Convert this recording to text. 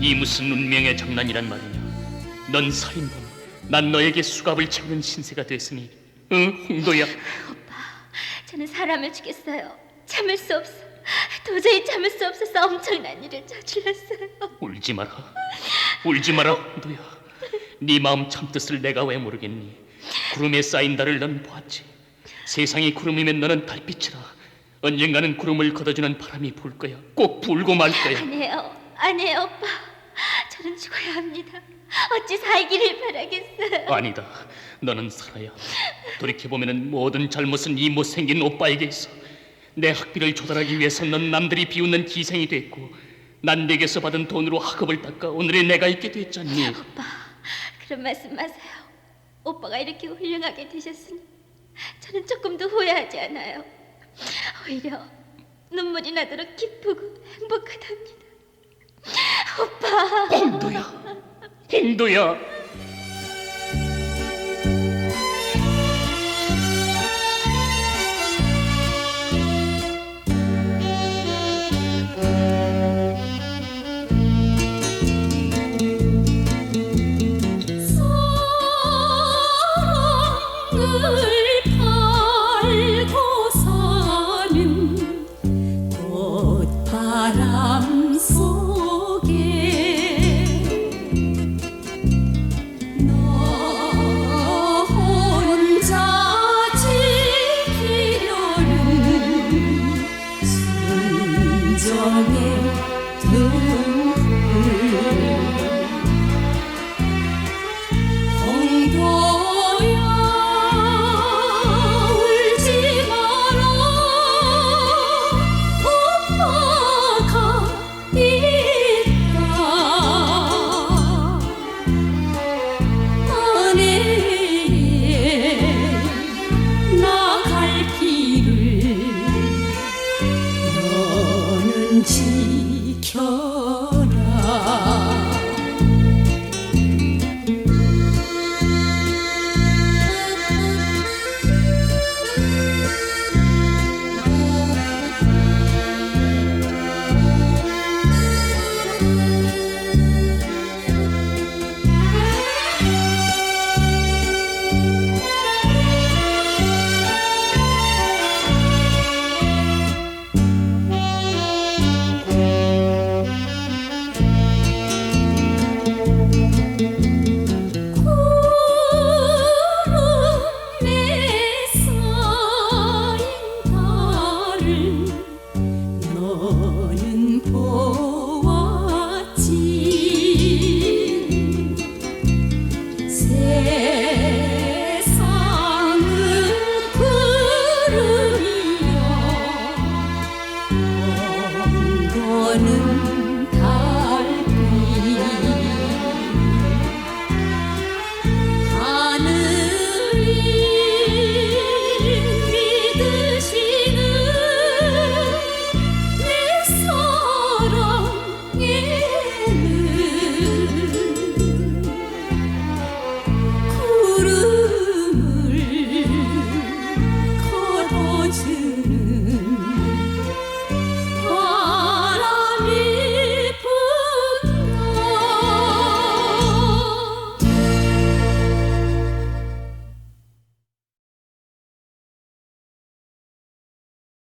이 무슨 운명의 장난이란 말이냐? 넌 살인범, 난 너에게 수갑을 채우는 신세가 됐으니, 응, 홍도야. 저는 사람을 죽였어요. 참을 수 없어. 도저히 참을 수 없어서 엄청난 일을 저질렀어요. 울지 마라, 울지 마라, 홍도야. 네 마음 참 뜻을 내가 왜 모르겠니? 구름에 쌓인 달을 넌 보았지. 세상이 구름이면 너는 달빛이라. 언젠가는 구름을 걷어주는 바람이 불 거야. 꼭 불고 말 거야. 아니에요. 아니에요, 오빠. 저는 죽어야 합니다. 어찌 살기를 바라겠어요. 아니다. 너는 살아야. 돌이켜 보면은 모든 잘못은 이 못생긴 오빠에게 있어. 내 학비를 조달하기 위해서 넌 남들이 비웃는 기생이 됐고, 난 내게서 받은 돈으로 학업을 닦아 오늘의 내가 있게 됐잖니. 오빠, 그런 말씀 마세요. 오빠가 이렇게 훌륭하게 되셨으니 저는 조금도 후회하지 않아요. 오히려 눈물이 나도록 기쁘고 행복하답니다. 오빠. 홍도야, 홍도야.